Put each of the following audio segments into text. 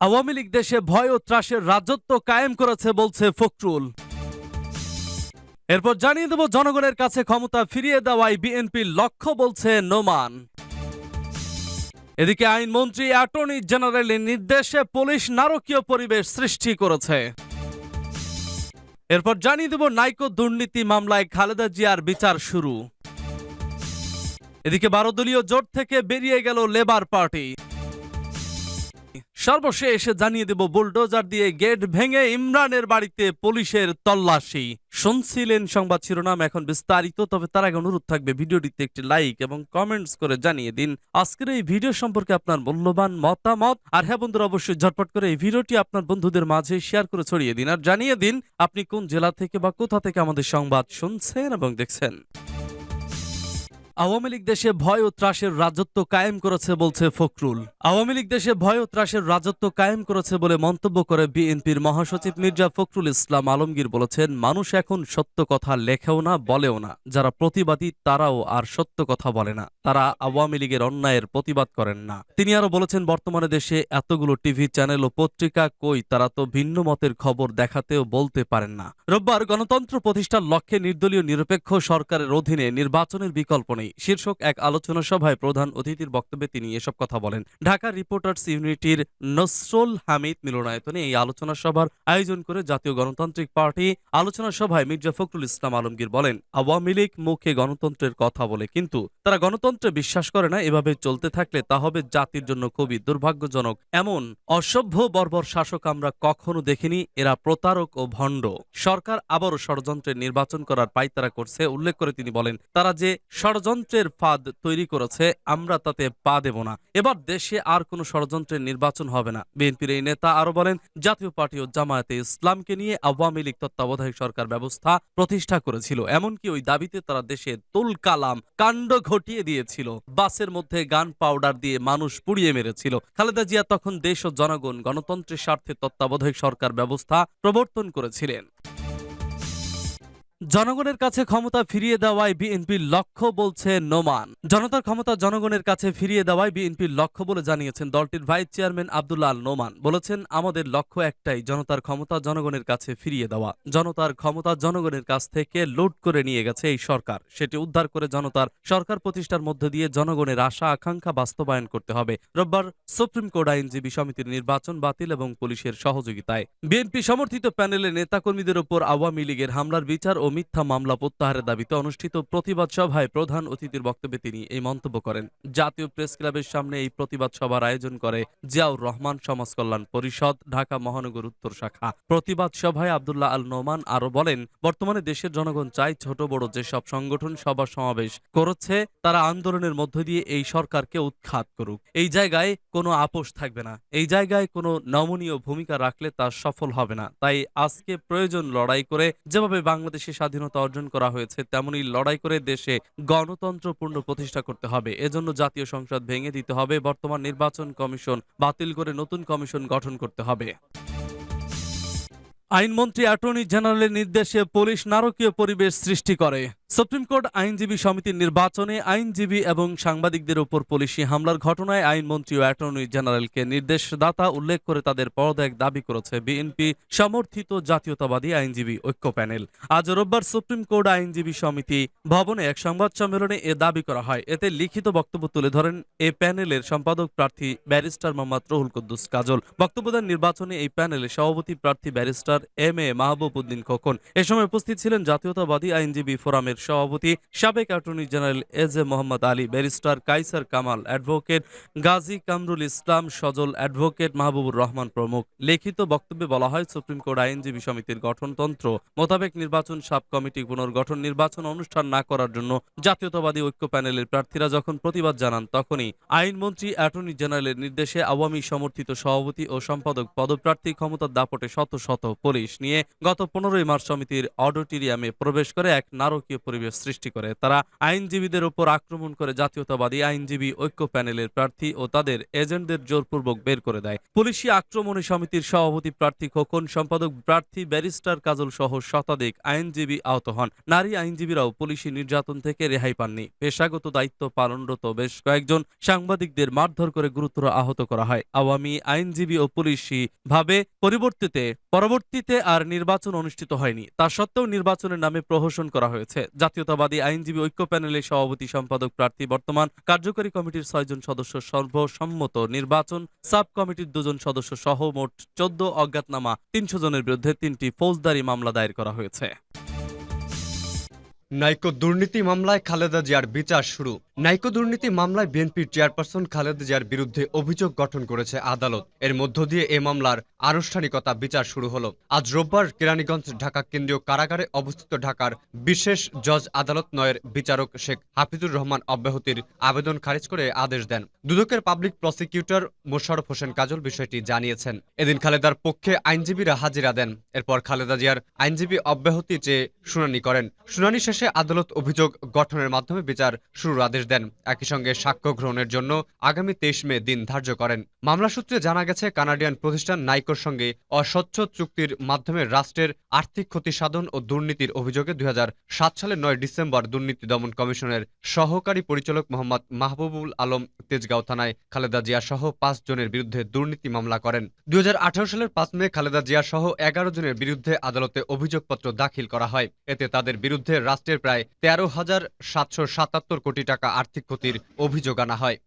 আওয়ামী লীগ দেশে ভয় ও ত্রাসের রাজত্ব কায়েম করেছে বলছে ফখরুল। এরপর জানিয়ে দেব, জনগণের কাছে ক্ষমতা ফিরিয়ে দেওয়াই বিএনপির লক্ষ্য বলছে নোমান। এদিকে আইনমন্ত্রী, অ্যাটর্নি জেনারেলের নির্দেশে পুলিশ নারকীয় পরিবেশ সৃষ্টি করেছে। এরপর জানিয়ে দেব, নাইকো দুর্নীতি মামলায় খালেদা জিয়ার বিচার শুরু। এদিকে বারো দলীয় জোট থেকে বেরিয়ে গেল লেবার পার্টি। সর্বশেষ জানিয়ে দেব বুলডোজার দিয়ে গেট ভেঙে ইমরানের বাড়িতে পুলিশের তল্লাশি। শুনছিলেন সংবাদ শিরোনাম, এখন বিস্তারিত, তবে তার আগে অনুরোধ থাকবে ভিডিওটিতে একটি লাইক এবং কমেন্টস করে জানিয়ে দিন। আজকের এই ভিডিও সম্পর্কে আপনার মূল্যবান মতামত। আর হ্যাঁ বন্ধুরা, অবশ্যই ঝটপট করে এই ভিডিওটি আপনার বন্ধুদের মাঝে শেয়ার করে ছড়িয়ে দিন। আর জানিয়ে দিন, আপনি কোন জেলা থেকে বা কোথা থেকে আমাদের সংবাদ শুনছেন এবং দেখছেন। আওয়ামী লীগ দেশে ভয় ও ত্রাসের রাজত্ব কায়েম করেছে বলছে ফখরুল। আওয়ামী লীগ দেশে ভয় ও ত্রাসের রাজত্ব কায়েম করেছে বলে মন্তব্য করে বিএনপির মহাসচিব মির্জা ফখরুল ইসলাম আলমগীর বলেছেন, মানুষ এখন সত্য কথা লেখেও না, বলেও না। যারা প্রতিবাদী, তারাও আর সত্য কথা বলে না। তারা আওয়ামী লীগের অন্যায়ের প্রতিবাদ করেন না। তিনি আরও বলেছেন, বর্তমানে দেশে এতগুলো টিভি চ্যানেল ও পত্রিকা কই, তারা তো ভিন্ন মতের খবর দেখাতেও বলতে পারেন না। রোববার গণতন্ত্র প্রতিষ্ঠার লক্ষ্যে নির্দলীয় নিরপেক্ষ সরকারের অধীনে নির্বাচনের বিকল্প নেই। শীর্ষক এক আলোচনা সভায় প্রধান অতিথির বক্তব্যে তিনি এসব কথা বলেন ঢাকা রিপোর্টার্স ইউনিটির নসরুল হামিদ মিলনায়তনে এই আলোচনা সভার আয়োজন করে জাতীয় গণতান্ত্রিক পার্টি আলোচনা সভায় মির্জা ফখরুল ইসলাম আলমগীর বলেন আওয়ামী লীগ মুখে গণতন্ত্রের কথা বলে কিন্তু তারা গণতন্ত্রে বিশ্বাস করে না এভাবে চলতে থাকলে তা হবে জাতির জন্য খুবই দুর্ভাগ্যজনক এমন অসভ্য বর্বর শাসক আমরা কখনো দেখিনি এরা প্রতারক ও ভণ্ড সরকার আবারও ষড়যন্ত্রের নির্বাচন করার পাইতারা করছে উল্লেখ করে তিনি বলেন তারা যে ষড়যন্ত্রের ফাঁদ তৈরি করেছে, আমরা তাতে পা দেব না। এবার দেশে আর কোনো ষড়যন্ত্রের নির্বাচন হবে না। বিএনপির এই নেতা আরও বলেন, জাতীয় পার্টি ও জামায়াতে ইসলামকে নিয়ে আওয়ামী লীগ তত্ত্বাবধায়ক সরকার ব্যবস্থা প্রতিষ্ঠা করেছিল। এমনকি ওই দাবিতে তারা দেশে তুল কালাম, কাণ্ড ঘটিয়ে দিয়েছিল। বাসের মধ্যে গান পাউডার দিয়ে মানুষ পুড়িয়ে মেরেছিল। খালেদা জিয়া তখন দেশ ও জনগণ, গণতন্ত্রের স্বার্থে তত্ত্বাবধায়ক সরকার ব্যবস্থা প্রবর্তন করেছিলেন। জনগণের কাছে ক্ষমতা ফিরিয়ে দেওয়ায় বিএনপির লক্ষ্য বলছে নোমান। জনতার ক্ষমতা জনগণের কাছে ফিরিয়ে দেওয়ায় বিএনপির লক্ষ্য বলে জানিয়েছেন দলটির ভাইস চেয়ারম্যান আব্দুল্লাহ আল নোমান। বলেছেন, আমাদের লক্ষ্য একটাই, জনতার ক্ষমতা জনগণের কাছে ফিরিয়ে দেওয়া। জনতার ক্ষমতা জনগণের কাছ থেকে লুট করে নিয়ে গেছে এই সরকার। সেটি উদ্ধার করে জনতার সরকার প্রতিষ্ঠার মধ্য দিয়ে জনগণের আশা, আকাঙ্ক্ষা বাস্তবায়ন করতে হবে। রোববার সুপ্রিম কোর্ট আইনজীবী সমিতির নির্বাচন বাতিল এবং পুলিশের সহযোগিতায়। বিএনপি সমর্থিত প্যানেলের নেতাকর্মীদের ওপর আওয়ামী লীগের হামলার বিচার ও মিথ্যা মামলা প্রত্যাহারের দাবিতে অনুষ্ঠিত প্রতিবাদ সভায় প্রধান অতিথির বক্তব্যে তিনি এই মন্তব্য করেন। জাতীয় প্রেস ক্লাবের সামনে এই প্রতিবাদ সভার আয়োজন করে জিয়াউর রহমান সমাজ কল্যাণ পরিষদ, ঢাকা মহানগর উত্তর শাখা। প্রতিবাদ সভায় আব্দুল্লাহ আল নোমান আরও বলেন, বর্তমানে দেশের জনগণ চাই ছোট, বড় যেসব সংগঠন সভা সমাবেশ করেছে, তারা আন্দোলনের মধ্য দিয়ে এই সরকারকে উৎখাত করুক। এই জায়গায় কোনো আপোষ থাকবে না। এই জায়গায় কোনো নমনীয় ভূমিকা রাখলে তা সফল হবে না। তাই আজকে প্রয়োজন লড়াই করে যেভাবে বাংলাদেশে স্বাধীনতা অর্জন করা হয়েছে, তেমনই লড়াই করে দেশে গণতন্ত্রপূর্ণ প্রতিষ্ঠা করতে হবে। এজন্য জাতীয় সংসদ ভেঙে দিতে হবে, বর্তমান নির্বাচন কমিশন বাতিল করে নতুন কমিশন গঠন করতে হবে। আইনমন্ত্রী অ্যাটর্নি জেনারেলের নির্দেশে পুলিশ নারকীয় পরিবেশ সৃষ্টি করে। সুপ্রিম কোর্ট আইনজীবী সমিতির নির্বাচনে আইনজীবী এবং সাংবাদিকদের উপর পুলিশি হামলার ঘটনায় আইনমন্ত্রী ও অ্যাটর্নি জেনারেলকে নির্দেশদাতা উল্লেখ করে তাদের পদত্যাগ দাবি করেছে বিএনপি সমর্থিত জাতীয়তাবাদী আইনজীবী ঐক্য প্যানেল। আজ রোববার সুপ্রিম কোর্ট আইনজীবী সমিতি ভবনে এক সংবাদ সম্মেলনে এ দাবি করা হয়। এতে লিখিত বক্তব্য তুলে ধরেন এ প্যানেলের সম্পাদক প্রার্থী ব্যারিস্টার মোহাম্মদ রহুল কুদ্দুস কাজল। বক্তব্য দেন নির্বাচনে এই প্যানেলে সভাপতি প্রার্থী barrister M A Mahbub Uddin Khokon. এ সময় উপস্থিত ছিলেন জাতীয়তাবাদী আইনজীবী ফোরামের সভাপতি সাবেক attorney general A J A Mohammad Ali, barrister Kaiser Kamal advocate Gazi Kamrul Islam, Sajal advocate Mahbubur Rahman প্রমুখ। লিখিত বক্তব্যে বলা হয়, সুপ্রিম কোর্ট আইনজীবী সমিতির গঠনতন্ত্র মোতাবেক নির্বাচন সাব কমিটি পুনর্গঠন, নির্বাচন অনুষ্ঠান না করার জন্য জাতীয়তাবাদী ঐক্য প্যানেলের প্রার্থীরা যখন প্রতিবাদ জানান, তখনই আইনমন্ত্রী, অ্যাটর্নি জেনারেলের নির্দেশে আওয়ামী সমর্থিত সভাপতি ও সম্পাদক পদপ্রার্থী ক্ষমতার দাপটে শত শত পুলিশ নিয়ে গত পনেরোই মার্চ সমিতির অডিটোরিয়ামে প্রবেশ করে এক নারকীয় পরিবেশ সৃষ্টি করে। তারা আইনজীবীদের ওপর আক্রমণ করে জাতীয়তাবাদী আইনজীবী ঐক্য প্যানেলের প্রার্থী ও তাদের এজেন্টদের জোরপূর্বক বের করে দেয়। পুলিশি আক্রমণে সমিতির সভাপতি প্রার্থী খোকন, সম্পাদক প্রার্থী ব্যারিস্টার কাজল সহ শতাধিক আইনজীবী আহত হন। নারী আইনজীবীরাও পুলিশি নির্যাতন থেকে রেহাই পাননি। পেশাগত দায়িত্ব পালনরত বেশ কয়েকজন সাংবাদিকদের মারধর করে গুরুতর আহত করা হয়। আওয়ামী আইনজীবী ও পুলিশি ভাবে পরিবর্তিতে, পরবর্তীতে আর নির্বাচন অনুষ্ঠিত হয়নি। তা সত্ত্বেও নির্বাচনের নামে প্রহসন করা হয়েছে। জাতীয়তাবাদী আইনজীবী ঐক্য প্যানেলের সভাপতি সম্পাদক প্রার্থী বর্তমান কার্যকরী কমিটির ছয়জন সদস্য সর্বসম্মত নির্বাচন সাব কমিটির দুজন সদস্য সহ মোট চোদ্দ অজ্ঞাতনামা তিনশো জনের বিরুদ্ধে তিনটি ফৌজদারি মামলা দায়ের করা হয়েছে। নাইকো দুর্নীতি মামলায় খালেদা জিয়ার বিচার শুরু। নাইকো দুর্নীতি মামলায় বিএনপির চেয়ারপারসন খালেদা জিয়ার বিরুদ্ধে অভিযোগ গঠন করেছে আদালত। এর মধ্য দিয়ে এ মামলার আনুষ্ঠানিকতা বিচার শুরু হলো। আজ রোববার কেরানীগঞ্জ, ঢাকা কেন্দ্রীয় কারাগারে অবস্থিত ঢাকার বিশেষ জজ আদালত নয়ের বিচারক শেখ হাফিজুর রহমান অব্যাহতির আবেদন খারিজ করে আদেশ দেন। দুদকের পাবলিক প্রসিকিউটর মোশারফ হোসেন কাজল বিষয়টি জানিয়েছেন। এদিন খালেদার পক্ষে আইনজীবীরা হাজিরা দেন। এরপর খালেদা জিয়ার আইনজীবী অব্যাহতি চেয়ে শুনানি করেন। শুনানি শেষে আদালত অভিযোগ গঠনের মাধ্যমে বিচার শুরুর আদেশ দেন। একই সঙ্গে সাক্ষ্য গ্রহণের জন্য আগামী তেইশ মে দিন ধার্য করেন। মামলা সূত্রে জানা গেছে, কানাডিয়ান প্রতিষ্ঠান নাইকোর সঙ্গে অস্বচ্ছ চুক্তির মাধ্যমে রাষ্ট্রের আর্থিক ক্ষতি সাধন ও দুর্নীতির অভিযোগে দুই সালের নয় ডিসেম্বর দুর্নীতি দমন কমিশনের সহকারী পরিচালক মোহাম্মদ মাহবুবুল আলম তেজগাঁও থানায় খালেদা জিয়া সহ পাঁচ জনের বিরুদ্ধে দুর্নীতি মামলা করেন। দু হাজার আঠারো সালের পাঁচ মে খালেদা জিয়া সহ এগারো জনের বিরুদ্ধে আদালতে অভিযোগপত্র দাখিল করা হয়। এতে তাদের বিরুদ্ধে রাষ্ট্রের প্রায় তেরো হাজার সাতশো সাতাত্তর কোটি টাকা আর্থিক ক্ষতির অভিযোগ আনা হয়।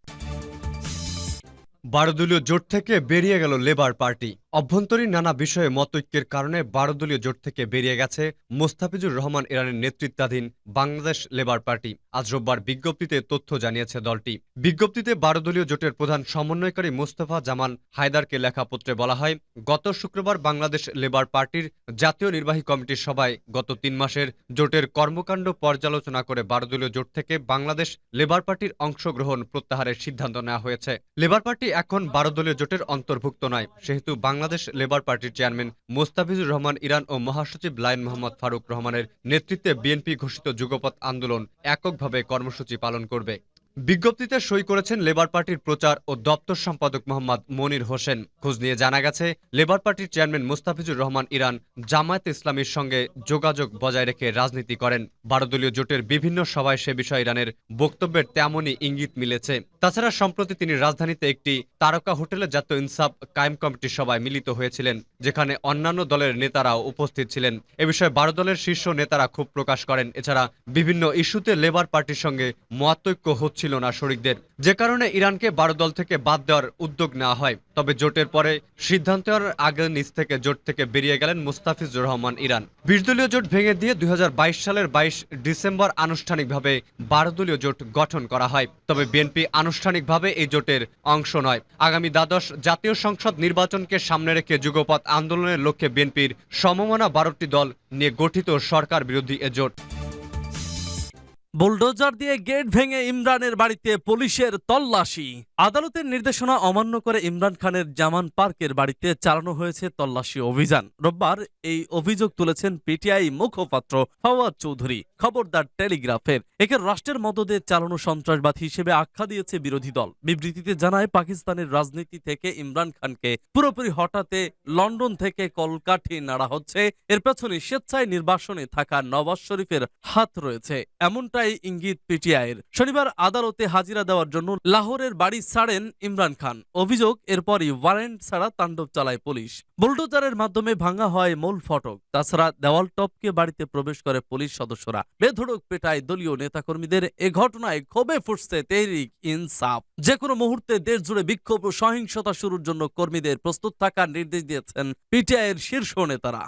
বারোদলীয় জোট থেকে বেরিয়ে গেল লেবার পার্টি। অভ্যন্তরীণ নানা বিষয়ে মতৈক্যের কারণে বারোদলীয় জোট থেকে বেরিয়ে গেছে মোস্তাফিজুর রহমান ইরানের নেতৃত্বাধীন বাংলাদেশ লেবার পার্টি। আজ রোববার বিজ্ঞপ্তিতে তথ্য জানিয়েছে দলটি। বিজ্ঞপ্তিতে বারোদলীয় জোটের প্রধান সমন্বয়কারী মোস্তফা জামান হায়দারকে লেখা পত্রে বলা হয়, গত শুক্রবার বাংলাদেশ লেবার পার্টির জাতীয় নির্বাহী কমিটির সভায় গত তিন মাসের জোটের কর্মকাণ্ড পর্যালোচনা করে বারোদলীয় জোট থেকে বাংলাদেশ লেবার পার্টির অংশগ্রহণ প্রত্যাহারের সিদ্ধান্ত নেওয়া হয়েছে। লেবার পার্টি এখন বারো দলীয় জোটের অন্তর্ভুক্ত নয়, সেহেতু বাংলাদেশ লেবার পার্টির চেয়ারম্যান মোস্তাফিজুর রহমান ইরান ও মহাসচিব লাইন মোহাম্মদ ফারুক রহমানের নেতৃত্বে বিএনপি ঘোষিত যুগপথ আন্দোলন এককভাবে কর্মসূচি পালন করবে। বিজ্ঞপ্তিতে সই করেছেন লেবার পার্টির প্রচার ও দপ্তর সম্পাদক মোহাম্মদ মনির হোসেন। খোঁজ নিয়ে জানা গেছে, লেবার পার্টির চেয়ারম্যান মুস্তাফিজুর রহমান ইরান জামায়াত ইসলামীর সঙ্গে যোগাযোগ বজায় রেখে রাজনীতি করেন। বারো দলীয় জোটের বিভিন্ন সভায় সে বিষয়ে ইরানের বক্তব্যের তেমনই ইঙ্গিত মিলেছে। তাছাড়া সম্প্রতি তিনি রাজধানীতে একটি তারকা হোটেলে জাতীয় ইনসাফ কায়েম কমিটির সভায় মিলিত হয়েছিলেন। যেখানে অন্যান্য দলের নেতারাও উপস্থিত ছিলেন। এ বিষয়ে বারো দলের শীর্ষ নেতারা ক্ষোভ প্রকাশ করেন। এছাড়া বিভিন্ন ইস্যুতে লেবার পার্টির সঙ্গে মতাতৈক্য হচ্ছিল না শরিকদের। যে কারণে ইরানকে বারো দল থেকে বাদ দেওয়ার উদ্যোগ নেওয়া হয়। তবে জোটের পরে সিদ্ধান্ত আগে নিজ থেকে জোট থেকে বেরিয়ে গেলেন মুস্তাফিজুর রহমান ইরান। বিশ দলীয় জোট ভেঙে দিয়ে দুই হাজার বাইশ সালের বাইশ ডিসেম্বর আনুষ্ঠানিকভাবে বারো দলীয় জোট গঠন করা হয়। তবে বিএনপি আনুষ্ঠানিকভাবে এই জোটের অংশ নয়। আগামী দ্বাদশ জাতীয় সংসদ নির্বাচনকে সামনে রেখে যুগপথ আন্দোলনের লক্ষ্যে বিএনপির সমমনা বারোটি দল নিয়ে গঠিত সরকার বিরোধী এ জোট। বুলডোজার দিয়ে গেট ভেঙে ইমরানের বাড়িতে পুলিশের তল্লাশি। আদালতের নির্দেশনা অমান্য করে ইমরান খানের জামান পার্কের বাড়িতে চালানো হয়েছে তল্লাশি অভিযান। রোববার এই অভিযোগ তুলেছেন পিটিআই মুখপাত্র ফওয়াদ চৌধুরী, খবরদার টেলিগ্রাফের। একে রাষ্ট্রের মদদে চালানো সন্ত্রাসবাদ হিসেবে আখ্যা দিয়েছে বিরোধী দল। বিবৃতিতে জানায়, পাকিস্তানের রাজনীতি থেকে ইমরান খানকে পুরোপুরি হঠাতে লন্ডন থেকে কলকাঠি নাড়া হচ্ছে। এর পেছনে স্বেচ্ছায় নির্বাসনে থাকা নওয়াজ শরীফের হাত রয়েছে। এমনটাই ইঙ্গিত পিটিআইয়ের। শনিবার আদালতে হাজিরা দেওয়ার জন্য লাহোরের বাড়ি ছাড়েন ইমরান খান। অভিযোগ, এরপরই ওয়ারেন্ট ছাড়া তাণ্ডব চালায় পুলিশ। বুলডোজারের মাধ্যমে ভাঙা হয় মূল ফটক। তাছাড়া দেওয়াল টপকে বাড়িতে প্রবেশ করে পুলিশ সদস্যরা। বেধড়ক পেটায় দলীয় নেতাকর্মীদের এ ঘটনায় ক্ষোভে ফুটছে তেহরিক ইনসাফ। যে কোনো মুহূর্তে দেশ জুড়ে বিক্ষোভ ও সহিংসতা শুরুর জন্য কর্মীদের প্রস্তুত থাকার নির্দেশ দিয়েছেন পিটিআইয়ের শীর্ষ নেতারা।